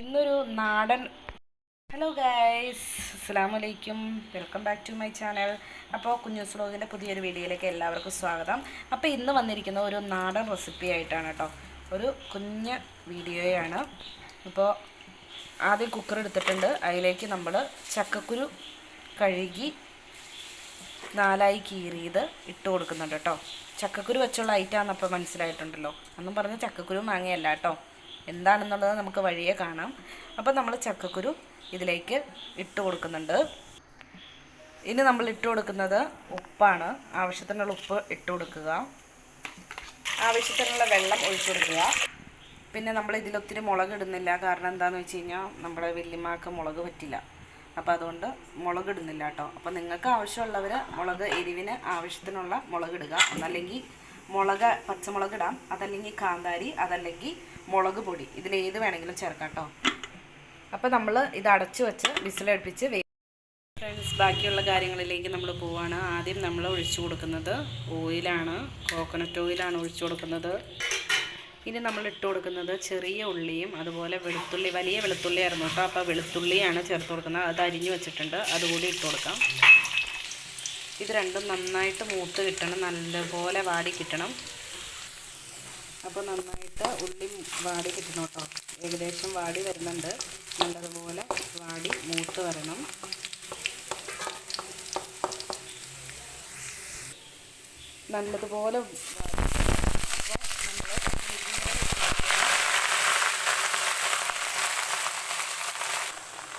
ഇന്നൊരു നാടൻ hello guys അസ്സാം വലൈക്കും welcome back to my channel അപ്പോൾ കുഞ്ഞു വ്ലോഗിന്റെ പുതിയൊരു വീഡിയോയിലേക്ക് എല്ലാവർക്കും സ്വാഗതം. അപ്പോൾ ഇന്ന് വന്നിരിക്കുന്ന ഒരു നാടൻ റെസിപ്പി ആയിട്ടാണ് കേട്ടോ ഒരു കുഞ്ഞ് വീഡിയോയാണ്. അപ്പോൾ ആദ്യം കുക്കർ എടുത്തിട്ടുണ്ട്. അതിലേക്ക് നമ്മൾ ചക്കക്കുരു കഴുകി നാലായി കീറിയത് ഇട്ട് കൊടുക്കുന്നുണ്ട് കേട്ടോ ചക്കക്കുരു വെച്ചുള്ള ഐറ്റാന്ന് അപ്പോൾ മനസ്സിലായിട്ടുണ്ടല്ലോ. അന്നും പറഞ്ഞ ചക്കക്കുരു മാങ്ങയല്ല കേട്ടോ എന്താണെന്നുള്ളത് നമുക്ക് വഴിയെ കാണാം. അപ്പോൾ നമ്മൾ ചക്കക്കുരു ഇതിലേക്ക് ഇട്ട് കൊടുക്കുന്നുണ്ട്. ഇനി നമ്മൾ ഇട്ട് കൊടുക്കുന്നത് ഉപ്പാണ്. ആവശ്യത്തിനുള്ള ഉപ്പ് ഇട്ട് കൊടുക്കുക. ആവശ്യത്തിനുള്ള വെള്ളം ഒഴിച്ചു കൊടുക്കുക. പിന്നെ നമ്മൾ ഇതിലൊത്തിരി മുളക് ഇടുന്നില്ല. കാരണം എന്താണെന്ന് വെച്ച് കഴിഞ്ഞാൽ നമ്മുടെ വല്യമ്മക്ക് മുളക് പറ്റില്ല. അപ്പോൾ അതുകൊണ്ട് മുളക് ഇടുന്നില്ല കേട്ടോ. അപ്പോൾ നിങ്ങൾക്ക് ആവശ്യമുള്ളവർ മുളക് എരിവിന് ആവശ്യത്തിനുള്ള മുളക് ഇടുക. എന്നല്ലെങ്കിൽ മുളക് പച്ചമുളക് ഇടാം. അതല്ലെങ്കിൽ കാന്താരി അതല്ലെങ്കിൽ മുളക് പൊടി. ഇതിലേത് വേണമെങ്കിലും ചേർക്കാം കേട്ടോ അപ്പോൾ നമ്മൾ ഇത് അടച്ചു വെച്ച് വിസിലടുപ്പിച്ച് ഫ്രണ്ട്സ് ബാക്കിയുള്ള കാര്യങ്ങളിലേക്ക് നമ്മൾ പോവാണ്. ആദ്യം നമ്മൾ ഒഴിച്ചു കൊടുക്കുന്നത് ഓയിലാണ്. കോക്കനട്ട് ഓയിലാണ് ഒഴിച്ചു കൊടുക്കുന്നത്. ഇനി നമ്മൾ ഇട്ട് കൊടുക്കുന്നത് ചെറിയ ഉള്ളിയും അതുപോലെ വെളുത്തുള്ളി വലിയ വെളുത്തുള്ളി ആയിരുന്നു കേട്ടോ അപ്പോൾ വെളുത്തുള്ളിയാണ് ചേർത്ത് കൊടുക്കുന്നത്. അത് അരിഞ്ഞു വെച്ചിട്ടുണ്ട്. അതുകൂടി ഇട്ട് കൊടുക്കാം. ഇത് രണ്ടും നന്നായിട്ട് മൂത്ത് കിട്ടണം നല്ലപോലെ വാടി കിട്ടണം. അപ്പോൾ നന്നായിട്ട് ഉള്ളി വാടി കിട്ടണം കേട്ടോ. ഏകദേശം വാടി വരുന്നുണ്ട്. നല്ലതുപോലെ വാടി മൂത്ത് വരണം. നല്ലതുപോലെ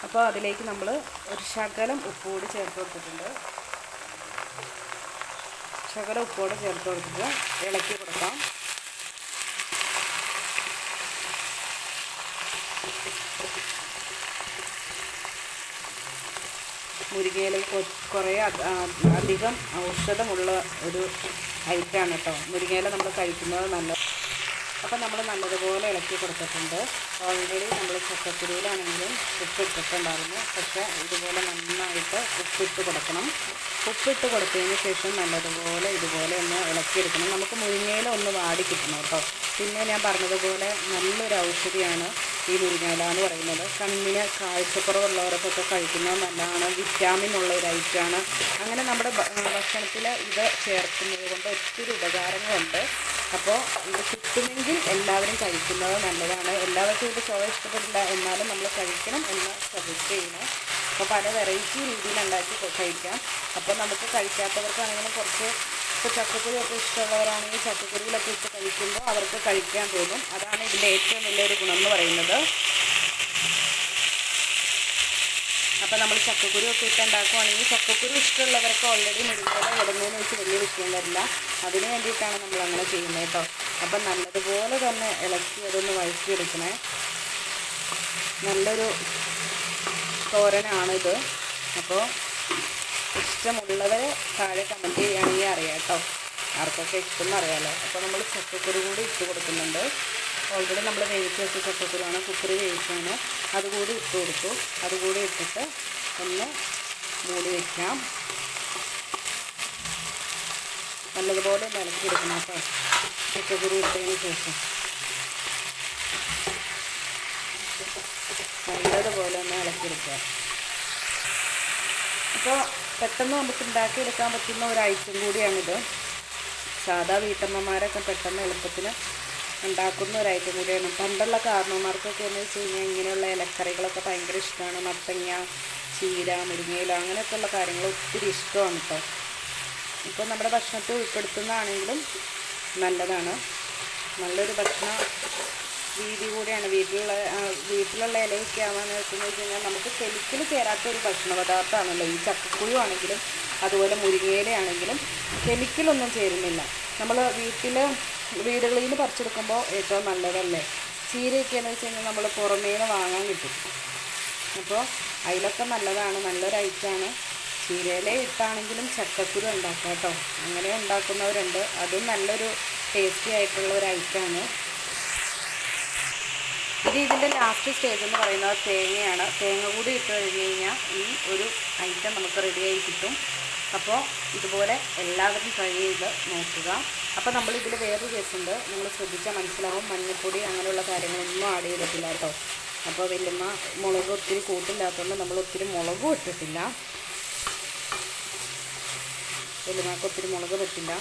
അപ്പോൾ അതിലേക്ക് നമ്മൾ ഒരു ശകലം ഉപ്പ് കൂടി ചേർത്ത് കൊടുത്തിട്ടുണ്ട്. ശകലം ഉപ്പോടെ ചേർത്ത് കൊടുത്തിട്ട് ഇളക്കി കൊടുക്കാം. മുരിങ്ങയില കുറേ അധികം ഔഷധമുള്ള ഒരു ഐറ്റാണ് കേട്ടോ. മുരിങ്ങയില നമ്മൾ കഴിക്കുന്നത് നല്ല അപ്പം നമ്മൾ നല്ലതുപോലെ ഇളക്കി കൊടുത്തിട്ടുണ്ട്. ഓൾറെഡി നമ്മൾ ചക്കക്കുരുവിലാണെങ്കിലും ഉപ്പിട്ടിട്ടുണ്ടായിരുന്നു. പക്ഷേ ഇതുപോലെ നന്നായിട്ട് ഉപ്പിട്ട് കൊടുക്കണം. ഉപ്പിട്ട് കൊടുത്തതിന് ശേഷം നല്ലതുപോലെ ഇതുപോലെ ഒന്ന് ഇളക്കിയെടുക്കണം. നമുക്ക് മുരിങ്ങയില ഒന്ന് വാടി കിട്ടണം കേട്ടോ. പിന്നെ ഞാൻ പറഞ്ഞതുപോലെ നല്ലൊരു ഔഷധിയാണ് ഈ മുരിങ്ങയില എന്ന് പറയുന്നത്. കണ്ണിന് കാഴ്ചക്കുറവുള്ളവർക്കൊക്കെ കഴിക്കുന്നത് നല്ലതാണ്. വിറ്റാമിൻ ഉള്ള ഒരു ഐറ്റമാണ് അങ്ങനെ നമ്മുടെ ഭക്ഷണത്തിൽ ഇത് ചേർക്കുന്നത് കൊണ്ട് ഒത്തിരി ഉപകാരങ്ങളുണ്ട്. അപ്പോൾ ഇത് കിട്ടുമെങ്കിൽ എല്ലാവരും കഴിക്കുന്നത് നല്ലതാണ്. എല്ലാവർക്കും ഇത് ചോയ ഇഷ്ടപ്പെടില്ല എന്നാലും നമ്മൾ കഴിക്കണം എന്ന് സജസ്റ്റ് ചെയ്യണം അപ്പോൾ പല വെറൈറ്റി രീതിയിൽ ഉണ്ടാക്കി കഴിക്കാം. അപ്പോൾ നമുക്ക് കഴിക്കാത്തവർക്കാണെങ്കിലും കുറച്ച് ഇപ്പോൾ ചക്കക്കുരുവൊക്കെ ഇഷ്ടമുള്ളവരാണെങ്കിൽ ചക്കക്കുരുവിലൊക്കെ ഇട്ട് കഴിക്കുമ്പോൾ അവർക്ക് കഴിക്കാൻ തോന്നും. അതാണ് ഇതിന്റെ ഏറ്റവും വലിയൊരു ഗുണം എന്ന് പറയുന്നത്. അപ്പോൾ നമ്മൾ ചക്കക്കുരു ഒക്കെ ഇട്ട് ഉണ്ടാക്കുവാണെങ്കിൽ ചക്കക്കുരു ഇഷ്ടമുള്ളവർക്ക് ഓൾറെഡി മുരിങ്ങയില ഇടുന്നതെന്ന് വെച്ച് വലിയ വിഷയം വരില്ല. അതിന് വേണ്ടിയിട്ടാണ് നമ്മൾ അങ്ങനെ ചെയ്യുന്നത് കേട്ടോ. അപ്പം നല്ലതുപോലെ തന്നെ ഇളക്കി അതൊന്ന് വഴറ്റിയെടുക്കണേ. നല്ലൊരു തോരനാണിത് അപ്പോൾ ഇഷ്ടമുള്ളവർ താഴെ കമന്റ് ചെയ്യുകയാണെങ്കിൽ അറിയാം കേട്ടോ. ആർക്കൊക്കെ ഇഷ്ടമെന്ന് അറിയാമല്ലോ അപ്പോൾ നമ്മൾ ചക്കക്കുരു കൂടി ഇട്ട് കൊടുക്കുന്നുണ്ട്. ഓൾറെഡി നമ്മൾ വേവിച്ച് വെച്ച ചക്കക്കുരുവാണ്. കുക്കറി വേവിച്ചാണ്. അതുകൂടി ഇട്ട് കൊടുത്തു. അതുകൂടി ഇട്ടിട്ട് ഒന്ന് മൂടി വയ്ക്കാം നല്ലതുപോലെ ഇളക്കിയെടുക്കണം കേട്ടോ. ചക്കക്കുരു ഇട്ടതിന് ശേഷം നല്ലതുപോലെ ഒന്ന് ഇളക്കിയെടുക്കുക അപ്പോൾ പെട്ടെന്ന് നമുക്ക് ഉണ്ടാക്കിയെടുക്കാൻ പറ്റുന്ന ഒരു ഐറ്റം കൂടിയാണിത് സാധാ വീട്ടമ്മമാരൊക്കെ പെട്ടെന്ന് എളുപ്പത്തിന് ഉണ്ടാക്കുന്ന ഒരു ഐറ്റം കൂടിയാണ് പണ്ടുള്ള കാരണവന്മാർക്കൊക്കെ എന്ന് വെച്ച് കഴിഞ്ഞാൽ ഇങ്ങനെയുള്ള ഇലക്കറികളൊക്കെ ഭയങ്കര ഇഷ്ടമാണ് മത്തങ്ങ ചീര മുരിങ്ങയില അങ്ങനെയൊക്കെയുള്ള കാര്യങ്ങൾ ഒത്തിരി ഇഷ്ടമാണ് കേട്ടോ ഇപ്പോൾ നമ്മുടെ ഭക്ഷണത്തിൽ ഉൾപ്പെടുത്തുന്നതാണെങ്കിലും നല്ലതാണ്. നല്ലൊരു ഭക്ഷണ രീതി കൂടിയാണ്. വീട്ടിലുള്ള വീട്ടിലുള്ള ഇലയൊക്കെ ആവാന്ന് വെച്ചെന്ന് കഴിഞ്ഞാൽ നമുക്ക് കെമിക്കൽ ചേരാത്ത ഒരു ഭക്ഷണ പദാർത്ഥമാണല്ലോ ഈ ചക്കക്കുരു ആണെങ്കിലും അതുപോലെ മുരിങ്ങയിലയാണെങ്കിലും കെമിക്കലൊന്നും ചേരുന്നില്ല. നമ്മൾ വീട്ടിൽ വീടുകളിൽ നിന്ന് പറിച്ചെടുക്കുമ്പോൾ ഏറ്റവും നല്ലതല്ലേ? ചീരയൊക്കെയെന്ന് വെച്ച് കഴിഞ്ഞാൽ നമ്മൾ പുറമേ വാങ്ങാൻ കിട്ടും. അപ്പോൾ അതിലൊക്കെ നല്ലതാണ്. നല്ലൊരു ഐറ്റമാണ്. ചീരയില ഇട്ടാണെങ്കിലും ചക്കക്കുരു ഉണ്ടാക്കാം കേട്ടോ. അങ്ങനെ ഉണ്ടാക്കുന്നവരുണ്ട്. അതും നല്ലൊരു ടേസ്റ്റി ആയിട്ടുള്ള ഒരു ഐറ്റമാണ് ഇത് ഇതിന്റെ ലാസ്റ്റ് സ്റ്റേജ് എന്ന് പറയുന്നത് തേങ്ങയാണ്. തേങ്ങ കൂടി ഇട്ട് കഴിഞ്ഞ് കഴിഞ്ഞാൽ ഈ ഒരു ഐറ്റം നമുക്ക് റെഡിയായി കിട്ടും. അപ്പോൾ ഇതുപോലെ എല്ലാവരും ട്രൈ ചെയ്ത് നോക്കുക. അപ്പോൾ നമ്മൾ ഇതിൽ വേറൊരു കേസുണ്ട് നിങ്ങൾ ശ്രദ്ധിച്ചാൽ മനസ്സിലാവും. മഞ്ഞൾപ്പൊടി അങ്ങനെയുള്ള കാര്യങ്ങളൊന്നും ആഡ് ചെയ്തിട്ടില്ല കേട്ടോ. അപ്പോൾ വലിയമ്മ മുളക് ഒത്തിരി കൂട്ടില്ലാത്തതുകൊണ്ട് നമ്മൾ ഒത്തിരി മുളകും ഇട്ടിട്ടില്ല. വല്യമ്മക്ക് ഒത്തിരി മുളക് പറ്റില്ല.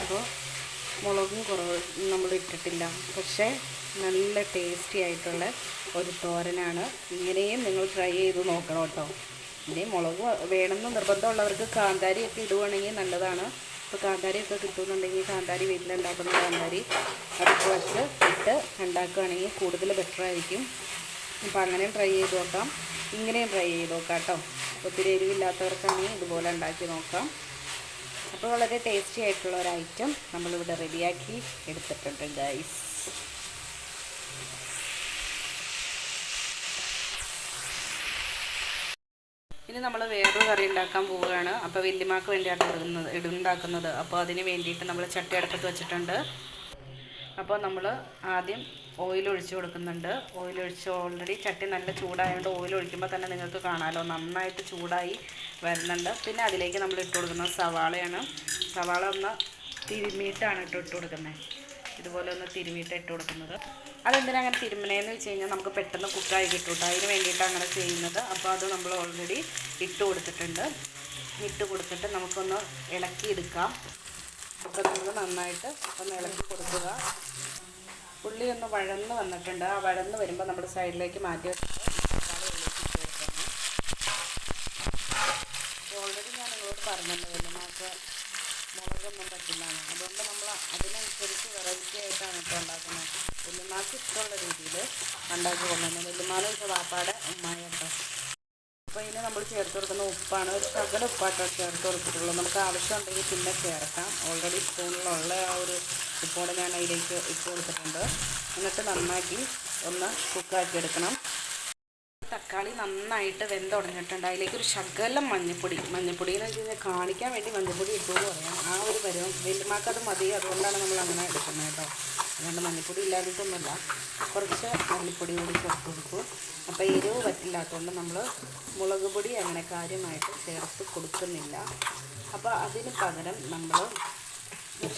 അപ്പോൾ മുളകും കുറവ് നമ്മൾ ഇട്ടിട്ടില്ല. പക്ഷേ നല്ല ടേസ്റ്റി ആയിട്ടുള്ള ഒരു തോരനാണ്. ഇങ്ങനെയും നിങ്ങൾ ട്രൈ ചെയ്ത് നോക്കണം കേട്ടോ. ഇനി മുളക് വേണമെന്ന് നിർബന്ധമുള്ളവർക്ക് കാന്താരിയൊക്കെ ഇടുവാണെങ്കിൽ നല്ലതാണ്. ഇപ്പോൾ കാന്താരിയൊക്കെ കിട്ടുന്നുണ്ടെങ്കിൽ കാന്താരി വീട്ടിലുണ്ടാക്കുന്ന കാന്താരി അതൊക്കെ കുറച്ച് ഇട്ട് ഉണ്ടാക്കുകയാണെങ്കിൽ കൂടുതൽ ബെറ്റർ ആയിരിക്കും. അപ്പോൾ അങ്ങനെയും ട്രൈ ചെയ്ത് നോക്കാം. ഇങ്ങനെയും ട്രൈ ചെയ്ത് നോക്കാം കേട്ടോ. ഒത്തിരി എരിവില്ലാത്തവർക്കാണെങ്കിൽ ഇതുപോലെ ഉണ്ടാക്കി നോക്കാം. അപ്പോൾ വളരെ ടേസ്റ്റി ആയിട്ടുള്ള ഒരു ഐറ്റം നമ്മളിവിടെ റെഡിയാക്കി എടുത്തിട്ടുണ്ട് ഗൈസ് ഇനി നമ്മൾ വേറൊരു കറി ഉണ്ടാക്കാൻ പോവുകയാണ്. അപ്പോൾ വല്യമാക്ക് വേണ്ടിയാണ് ഇടുന്നത് ഇടുണ്ടാക്കുന്നത് അപ്പോൾ അതിന് വേണ്ടിയിട്ട് നമ്മൾ ചട്ടി അടുപ്പത്ത് വെച്ചിട്ടുണ്ട്. അപ്പോൾ നമ്മൾ ആദ്യം ഓയിൽ ഒഴിച്ച് കൊടുക്കുന്നുണ്ട്. ഓയിൽ ഒഴിച്ച് ഓൾറെഡി ചട്ടി നല്ല ചൂടായതുകൊണ്ട് ഓയിൽ ഒഴിക്കുമ്പോൾ തന്നെ നിങ്ങൾക്ക് കാണാമല്ലോ നന്നായിട്ട് ചൂടായി വരുന്നുണ്ട്. പിന്നെ അതിലേക്ക് നമ്മൾ ഇട്ട് കൊടുക്കുന്നത് സവാളയാണ്. സവാള ഒന്ന് തിരുമിയിട്ടാണ് ഇട്ട് ഇട്ട് കൊടുക്കുന്നത് ഇതുപോലെ ഒന്ന് തിരുമിയിട്ട് ഇട്ട് കൊടുക്കുന്നത്. അതെന്തിനാ അങ്ങനെ തിരുമണേന്ന് വെച്ച് കഴിഞ്ഞാൽ നമുക്ക് പെട്ടെന്ന് കുക്കായി കിട്ടും കേട്ടോ. അതിന് വേണ്ടിയിട്ടാണ് അങ്ങനെ ചെയ്യുന്നത്. അപ്പോൾ അത് നമ്മൾ ഓൾറെഡി ഇട്ട് കൊടുത്തിട്ടുണ്ട്. ഇട്ട് കൊടുത്തിട്ട് നമുക്കൊന്ന് ഇളക്കിയെടുക്കാം. അപ്പോൾ നമ്മൾ നന്നായിട്ട് ഒന്ന് ഇളക്കി കൊടുക്കുക. ഉള്ളി ഒന്ന് വഴന്ന് വന്നിട്ടുണ്ട്. ആ വഴന്ന് വരുമ്പോൾ നമ്മുടെ സൈഡിലേക്ക് മാറ്റി വെച്ചിട്ട് തക്കാളി ഉള്ളിലേക്ക് ഇട്ട് കൊടുക്കണം ഓൾറെഡി ഞാൻ നിങ്ങളോട് പറഞ്ഞല്ലോ നമുക്ക് മുളകൊന്നും പറ്റില്ല അതുകൊണ്ട് നമ്മൾ അതിനനുസരിച്ച് വെറൈറ്റി ആയിട്ടാണ് ഇപ്പോൾ ഉണ്ടാക്കുന്നത് വല്യമാക്ക് ഇഷ്ടമുള്ള രീതിയിൽ ഉണ്ടാക്കി കൊണ്ടുവന്നത്. വല്യമാന്ന് വെച്ചാൽ വാപ്പാടെ ഉമ്മായ കേട്ടോ അപ്പോൾ ഇതിന് നമ്മൾ ചേർത്ത് കൊടുക്കുന്ന ഉപ്പാണ്. ഒരു ശകല ഉപ്പാട്ടോ ചേർത്ത് കൊടുത്തിട്ടുള്ളൂ. നമുക്ക് ആവശ്യമുണ്ടെങ്കിൽ പിന്നെ ചേർക്കാം. ഓൾറെഡി സ്പൂണിലുള്ള ആ ഒരു ഉപ്പോടെ ഞാൻ അതിലേക്ക് ഇട്ട് കൊടുത്തിട്ടുണ്ട്. എന്നിട്ട് നന്നാക്കി ഒന്ന് കുക്കാക്കി എടുക്കണം. തക്കാളി നന്നായിട്ട് വെന്ത് ഉടഞ്ഞിട്ടുണ്ട്. അതിലേക്ക് ഒരു ശകലം മഞ്ഞപ്പൊടി. മഞ്ഞപ്പൊടി എന്ന് വെച്ച് കഴിഞ്ഞാൽ കാണിക്കാൻ വേണ്ടി മഞ്ഞപ്പൊടി ഇട്ടു എന്ന് പറയാം. ആ ഒരു പരുവം. വലിയമാർക്ക് അത് മതി. അതുകൊണ്ടാണ് നമ്മൾ അങ്ങനെ എടുക്കുന്നത് കേട്ടോ. അതുകൊണ്ട് മഞ്ഞപ്പൊടി ഇല്ലാതിട്ടൊന്നുമില്ല കുറച്ച് മല്ലിപ്പൊടി കൂടി ചേർത്ത് കൊടുക്കും. അപ്പോൾ എരിവ് പറ്റില്ലാത്തതുകൊണ്ട് നമ്മൾ മുളക് പൊടി അങ്ങനെ കാര്യമായിട്ട് ചേർത്ത് കൊടുക്കുന്നില്ല. അപ്പോൾ അതിന് പകരം നമ്മൾ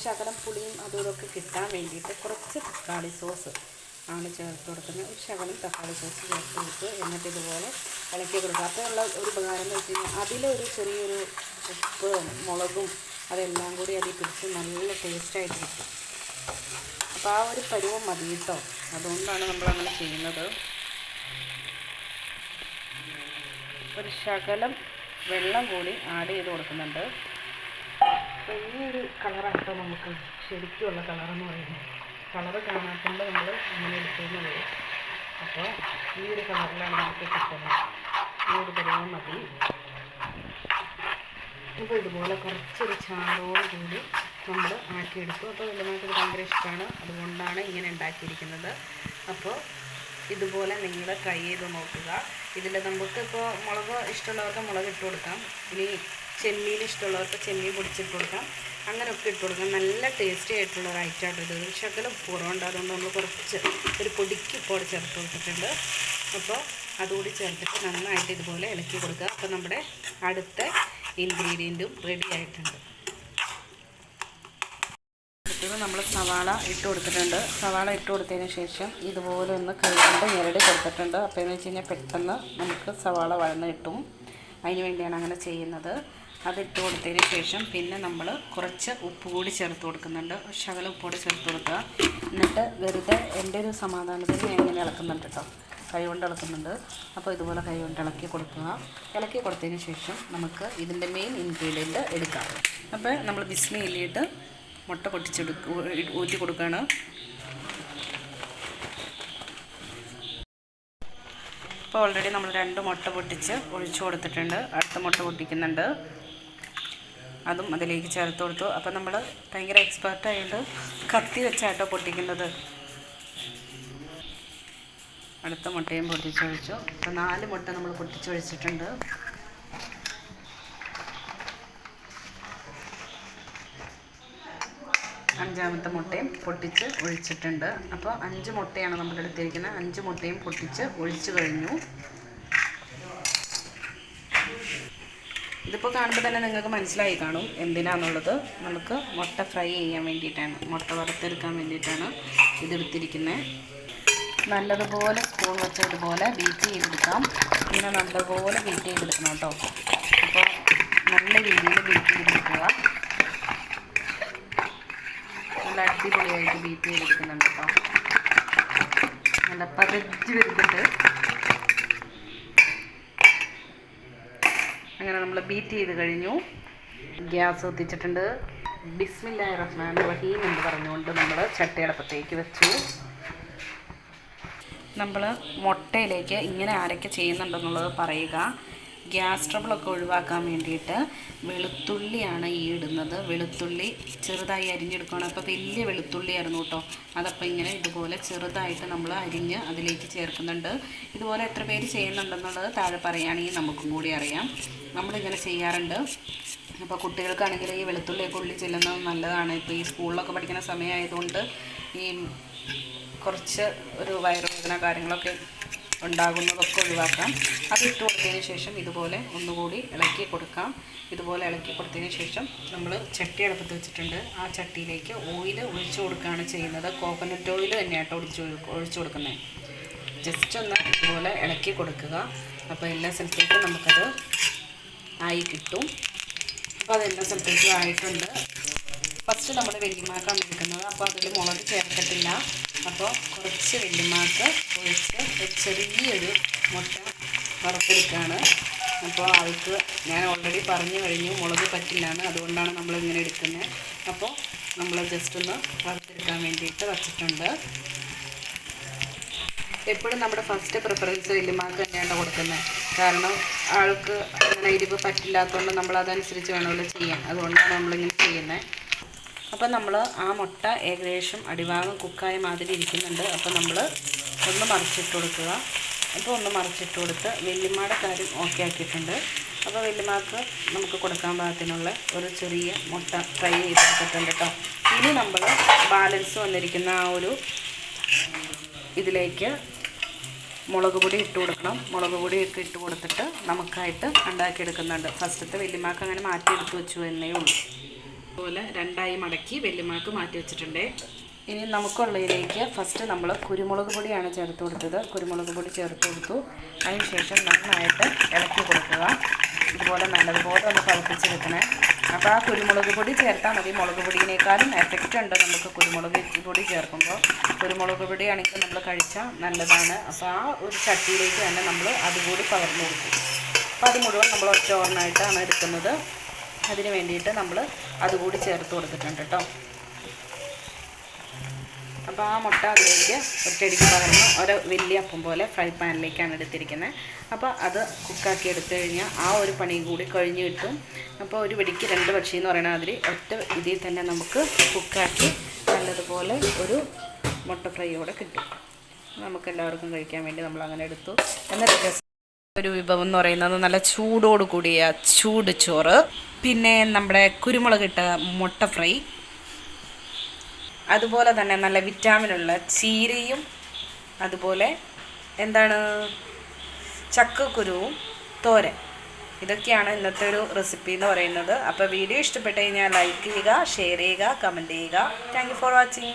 ശകലം പുളിയും അതും ഇതൊക്കെ കിട്ടാൻ വേണ്ടിയിട്ട് കുറച്ച് തക്കാളി സോസ് ആണ് ചേർത്ത് കൊടുക്കുന്നത്. ഒരു ശകലം തക്കാളി സോസ് ചേർത്ത് കൊടുത്ത് എന്നിട്ട് ഇതുപോലെ ഇളക്കി കൊടുക്കുക. അപ്പോൾ ഉള്ള ഒരു ഉപകാരം എന്ന് വെച്ച് കഴിഞ്ഞാൽ അതിലൊരു ചെറിയൊരു ഉപ്പ് മുളകും അതെല്ലാം കൂടി അതിൽ പിടിച്ച് നല്ല ടേസ്റ്റായിട്ട് കിട്ടും. അപ്പോൾ ആ ഒരു പരുവം മതി കേട്ടോ. അതുകൊണ്ടാണ് നമ്മൾ അങ്ങനെ ചെയ്യുന്നത്. ഒരു ശകലം വെള്ളം കൂടി ആഡ് ചെയ്ത് കൊടുക്കുന്നുണ്ട്. അപ്പോൾ ഈ ഒരു കളറാട്ടോ നമുക്ക് ശരിക്കുള്ള കളറെന്ന് പറയുന്നത്. കളറ് കാണാത്തതുകൊണ്ട് നമ്മൾ അങ്ങനെ എടുക്കുന്നത് അപ്പോൾ ഈ ഒരു കളറിലാണ് നമുക്ക് കിട്ടുന്നത്. ഈ ഒരു പരുവം മതി. അപ്പോൾ ഇതുപോലെ കുറച്ചൊരു ചാറോട് കൂടി നമ്മൾ ആക്കിയെടുക്കും അപ്പോൾ വലുതായിട്ടത് ഭയങ്കര ഇഷ്ടമാണ്. അതുകൊണ്ടാണ് ഇങ്ങനെ ഉണ്ടാക്കിയിരിക്കുന്നത്. അപ്പോൾ ഇതുപോലെ നിങ്ങൾ ട്രൈ ചെയ്ത് നോക്കുക. ഇതിൽ നമുക്ക് ഇപ്പോൾ മുളക് ഇഷ്ടമുള്ളവർക്ക് മുളക് ഇട്ട് കൊടുക്കാം. ഇനി ചെമ്മീൻ ഇഷ്ടമുള്ളവർക്ക് ചെമ്മീൻ പൊടിച്ചിട്ട് കൊടുക്കാം. അങ്ങനെയൊക്കെ ഇട്ട് കൊടുക്കാം. നല്ല ടേസ്റ്റി ആയിട്ടുള്ള ഒരു ഐറ്റമാണ് ഇത്. ശകലം കുറവുണ്ട് അതുകൊണ്ട് നമ്മൾ കുറച്ച് ഒരു പൊടിക്ക് ഇപ്പോൾ ചേർത്ത് കൊടുത്തിട്ടുണ്ട്. അപ്പോൾ അതുകൂടി ചേർത്തിട്ട് നന്നായിട്ട് ഇതുപോലെ ഇളക്കി കൊടുക്കുക. അപ്പോൾ നമ്മുടെ അടുത്ത ഇൻഗ്രീഡിയന്റും റെഡി ആയിട്ടുണ്ട്. അടുത്തത് നമ്മൾ സവാള ഇട്ട് കൊടുത്തിട്ടുണ്ട്. സവാള ഇട്ട് കൊടുത്തതിന് ശേഷം ഇതുപോലെ ഒന്ന് കൈകൊണ്ട് ഞെരടി കൊടുത്തിട്ടുണ്ട്. അപ്പോൾ എന്ന് വെച്ച് കഴിഞ്ഞാൽ പെട്ടെന്ന് നമുക്ക് സവാള വഴന്ന് കിട്ടും. അതിന് വേണ്ടിയാണ് അങ്ങനെ ചെയ്യുന്നത്. അതിട്ട് കൊടുത്തതിന് ശേഷം പിന്നെ നമ്മൾ കുറച്ച് ഉപ്പ് കൂടി ചേർത്ത് കൊടുക്കുന്നുണ്ട്. ശകല ഉപ്പ് കൂടി ചേർത്ത് കൊടുക്കുക. എന്നിട്ട് വെറുതെ എന്റെ ഒരു സമാധാനത്തിന് ഞാൻ ഇങ്ങനെ ഇളക്കുന്നുണ്ട് കേട്ടോ. കൈ കൊണ്ട് ഇളക്കുന്നുണ്ട്. അപ്പോൾ ഇതുപോലെ കൈ കൊണ്ട് ഇളക്കി കൊടുക്കുക. ഇളക്കി കൊടുത്തതിന് ശേഷം നമുക്ക് ഇതിന്റെ മെയിൻ ഇൻഗ്രീഡിയന്റ് എടുക്കാം. അപ്പോൾ നമ്മൾ ബിസ്മിയിലിട്ട് മുട്ട പൊട്ടിച്ചെടുക്ക ഊറ്റി കൊടുക്കുകയാണ് ഇപ്പോൾ ഓൾറെഡി നമ്മൾ രണ്ട് മുട്ട പൊട്ടിച്ച് ഒഴിച്ചു കൊടുത്തിട്ടുണ്ട്. അടുത്ത മുട്ട പൊട്ടിക്കുന്നുണ്ട്. അതും അതിലേക്ക് ചേർത്ത് കൊടുത്തു. അപ്പോൾ നമ്മൾ ഭയങ്കര എക്സ്പേർട്ടായിട്ട് കത്തി വെച്ചാട്ടോ പൊട്ടിക്കുന്നത്. അടുത്ത മുട്ടയും പൊട്ടിച്ചൊഴിച്ചു അപ്പോൾ നാല് മുട്ട നമ്മൾ പൊട്ടിച്ചൊഴിച്ചിട്ടുണ്ട് അഞ്ചാമത്തെ മുട്ടയും പൊട്ടിച്ച് ഒഴിച്ചിട്ടുണ്ട്. അപ്പോൾ അഞ്ച് മുട്ടയാണ് നമ്മൾ എടുത്തിരിക്കുന്നത് അഞ്ച് മുട്ടയും പൊട്ടിച്ച് ഒഴിച്ചു കഴിഞ്ഞു. ഇതിപ്പോൾ കാണുമ്പോൾ തന്നെ നിങ്ങൾക്ക് മനസ്സിലായി കാണും എന്തിനാന്നുള്ളത്. നമുക്ക് മുട്ട ഫ്രൈ ചെയ്യാൻ വേണ്ടിയിട്ടാണ്. മുട്ട വറുത്തെടുക്കാൻ വേണ്ടിയിട്ടാണ് ഇതെടുത്തിരിക്കുന്നത്. നല്ലതുപോലെ സ്പൂൺ വെച്ച് ഇതുപോലെ ബീറ്റ് ചെയ്തെടുക്കാം. പിന്നെ നല്ലതുപോലെ ബീറ്റ് ചെയ്തെടുക്കണം കേട്ടോ. അപ്പോൾ നല്ല രീതിയിൽ ബീറ്റ് ചെയ്തെടുക്കുക. നല്ല അടിപൊളിയായിട്ട് ബീറ്റ് ചെയ്തെടുക്കുന്നുണ്ട് കേട്ടോ നല്ല പതച്ച് വരുന്നുണ്ട്. അങ്ങനെ നമ്മൾ ബീറ്റ് ചെയ്ത് കഴിഞ്ഞു. ഗ്യാസ് കത്തിച്ചിട്ടുണ്ട് ബിസ്മില്ലായ റഹ്മാൻ റഹീം എന്ന് പറഞ്ഞുകൊണ്ട് നമ്മൾ ചട്ടയടപ്പത്തേക്ക് വെച്ചു. നമ്മൾ മുട്ടയിലേക്ക് ഇങ്ങനെ ആരൊക്കെ ചെയ്യുന്നുണ്ടെന്നുള്ളത് പറയുക. ഗ്യാസ് ട്രബിളൊക്കെ ഒഴിവാക്കാൻ വേണ്ടിയിട്ട് വെളുത്തുള്ളിയാണ് ഈ ഇടുന്നത്. വെളുത്തുള്ളി ചെറുതായി അരിഞ്ഞെടുക്കണം. അപ്പോൾ വലിയ വെളുത്തുള്ളിയായിരുന്നു കേട്ടോ. അതപ്പോൾ ഇങ്ങനെ ഇതുപോലെ ചെറുതായിട്ട് നമ്മൾ അരിഞ്ഞ് അതിലേക്ക് ചേർക്കുന്നുണ്ട്. ഇതുപോലെ എത്ര പേര് ചെയ്യുന്നുണ്ടെന്നുള്ളത് താഴെ പറയുകയാണെങ്കിൽ നമുക്കും കൂടി അറിയാം. നമ്മളിങ്ങനെ ചെയ്യാറുണ്ട്. അപ്പോൾ കുട്ടികൾക്കാണെങ്കിൽ ഈ വെളുത്തുള്ളിയൊക്കെ ഉള്ളി ചെല്ലുന്നത് നല്ലതാണ്. ഇപ്പോൾ ഈ സ്കൂളിലൊക്കെ പഠിക്കുന്ന സമയമായതുകൊണ്ട് ഈ കുറച്ച് ഒരു വയറുവേദന കാര്യങ്ങളൊക്കെ ഉണ്ടാകുന്നതൊക്കെ ഒഴിവാക്കാം. അത് ഇട്ട് കൊടുത്തതിന് ശേഷം ഇതുപോലെ ഒന്നുകൂടി ഇളക്കി കൊടുക്കാം. ഇതുപോലെ ഇളക്കി കൊടുത്തതിന് ശേഷം നമ്മൾ ചട്ടി അടുപ്പത്ത് വെച്ചിട്ടുണ്ട്. ആ ചട്ടിയിലേക്ക് ഓയിൽ ഒഴിച്ചു കൊടുക്കുകയാണ് ചെയ്യുന്നത്. കോക്കനട്ട് ഓയിൽ തന്നെയാട്ടോ ഒഴിച്ച് ഒഴിച്ചു കൊടുക്കുന്നത് ജസ്റ്റ് ഒന്ന് ഇതുപോലെ ഇളക്കി കൊടുക്കുക. അപ്പോൾ എല്ലാ സ്ഥലത്തേക്കും നമുക്കത് ആയി കിട്ടും. അപ്പോൾ അതെല്ലാ സ്ഥലത്തേക്കും ആയിട്ടുണ്ട്. ഫസ്റ്റ് നമ്മൾ വെല്ലിമാക്കാണ് എടുക്കുന്നത് അപ്പോൾ അതിൽ മുളക് ചേർക്കത്തില്ല അപ്പോൾ കുറച്ച് വെല്ലിമാക്ക് ഒഴിച്ച് ഒരു ചെറിയൊരു മുട്ട വറുത്തെടുക്കുകയാണ്. അപ്പോൾ ആൾക്ക് ഞാൻ ഓൾറെഡി പറഞ്ഞു കഴിഞ്ഞു മുളക് പറ്റില്ലാണ് അതുകൊണ്ടാണ് നമ്മൾ ഇങ്ങനെ എടുക്കുന്നത്. അപ്പോൾ നമ്മൾ ജസ്റ്റ് ഒന്ന് വറുത്തെടുക്കാൻ വേണ്ടിയിട്ട് വച്ചിട്ടുണ്ട്. എപ്പോഴും നമ്മുടെ ഫസ്റ്റ് പ്രിഫറൻസ് വല്യമാർക്ക് തന്നെയാണ് കൊടുക്കുന്നത്. കാരണം ആൾക്ക് അങ്ങനെ ഇരിവ് പറ്റില്ലാത്തതുകൊണ്ട് നമ്മൾ അതനുസരിച്ച് വേണമല്ലോ ചെയ്യാൻ. അതുകൊണ്ടാണ് നമ്മളിങ്ങനെ ചെയ്യുന്നത്. അപ്പം നമ്മൾ ആ മുട്ട ഏകദേശം അടിഭാഗം കുക്കായ മാതിരി ഇരിക്കുന്നുണ്ട്. അപ്പം നമ്മൾ ഒന്ന് മറിച്ചിട്ട് കൊടുക്കുക. അപ്പോൾ ഒന്ന് മറിച്ചിട്ട് കൊടുത്ത് വെല്ലുമാടെ കാര്യം ഓക്കെ ആക്കിയിട്ടുണ്ട്. അപ്പോൾ വെല്ലുമാക്ക് നമുക്ക് കൊടുക്കാൻ പാകത്തിനുള്ള ഒരു ചെറിയ മുട്ട ഫ്രൈ ചെയ്തെടുത്തിട്ടുണ്ട് കേട്ടോ ഇനി നമ്മൾ ബാലൻസ് വന്നിരിക്കുന്ന ആ ഒരു ഇതിലേക്ക് മുളക് പൊടി ഇട്ട് കൊടുക്കണം. മുളക് പൊടിയൊക്കെ ഇട്ട് കൊടുത്തിട്ട് നമുക്കായിട്ട് ഉണ്ടാക്കിയെടുക്കുന്നുണ്ട്. ഫസ്റ്റത്തെ വെല്ലുമാക്ക് അങ്ങനെ മാറ്റിയെടുത്ത് വെച്ചു എന്നേ ഉള്ളൂ. അതുപോലെ രണ്ടായി മടക്കി വെല്ലുമാക്ക് മാറ്റി വെച്ചിട്ടുണ്ട്. ഇനി നമുക്കുള്ളതിലേക്ക് ഫസ്റ്റ് നമ്മൾ കുരുമുളക് പൊടിയാണ് ചേർത്ത് കൊടുത്തത്. കുരുമുളക് പൊടി ചേർത്ത് കൊടുത്തു. അതിനുശേഷം നന്നായിട്ട് ഇളക്കി കൊടുക്കുക. ഇതുപോലെ നല്ലതുപോലെ ഒന്ന് വെക്കണേ. അപ്പോൾ ആ കുരുമുളക് പൊടി ചേർത്താൽ മതി. മുളക് പൊടിയിനേക്കാളും എഫക്റ്റ് ഉണ്ട് നമുക്ക് കുരുമുളക് പൊടി ചേർക്കുമ്പോൾ കുരുമുളക് പൊടിയാണെങ്കിൽ നമ്മൾ കഴിച്ചാൽ നല്ലതാണ്. അപ്പോൾ ആ ഒരു ചട്ടിയിലേക്ക് തന്നെ നമ്മൾ അതുകൂടി പകർന്നു കൊടുക്കും. അപ്പോൾ അത് മുഴുവൻ നമ്മൾ ഒറ്റ ഓർണായിട്ടാണ് എടുക്കുന്നത്. അതിന് വേണ്ടിയിട്ട് നമ്മൾ അതുകൂടി ചേർത്ത് കൊടുത്തിട്ടുണ്ട് കേട്ടോ അപ്പോൾ ആ മുട്ട അതിലേക്ക് ഒറ്റയടിക്ക് പകർന്ന് ഓരോ വലിയ അപ്പം പോലെ ഫ്രൈ പാനിലേക്കാണ് എടുത്തിരിക്കുന്നത്. അപ്പോൾ അത് കുക്കാക്കി എടുത്തു കഴിഞ്ഞാൽ ആ ഒരു പണി കൂടി കഴിഞ്ഞ് കിട്ടും. അപ്പോൾ ഒരു വെടിക്ക് രണ്ട് പക്ഷി എന്ന് പറയുന്ന മാതിരി ഒറ്റ ഇതിൽ തന്നെ നമുക്ക് കുക്കാക്കി നല്ലതുപോലെ ഒരു മുട്ട ഫ്രൈയോടെ കിട്ടും. നമുക്ക് എല്ലാവർക്കും കഴിക്കാൻ വേണ്ടി നമ്മൾ അങ്ങനെ എടുത്തു. എന്നിട്ട് ഒരു വിഭവം എന്ന് പറയുന്നത് നല്ല ചൂടോട് കൂടിയ ചൂട് ചോറ്. പിന്നെ നമ്മുടെ കുരുമുളകിട്ട മുട്ട ഫ്രൈ. അതുപോലെ തന്നെ നല്ല വിറ്റാമിനുള്ള ചീരയും. അതുപോലെ എന്താണ്? ചക്കക്കുരുവും തോരൻ. ഇതൊക്കെയാണ് ഇന്നത്തെ ഒരു റെസിപ്പി എന്ന് പറയുന്നത്. അപ്പോൾ വീഡിയോ ഇഷ്ടപ്പെട്ട് കഴിഞ്ഞാൽ ലൈക്ക് ചെയ്യുക ഷെയർ ചെയ്യുക കമന്റ് ചെയ്യുക. Thank for watching.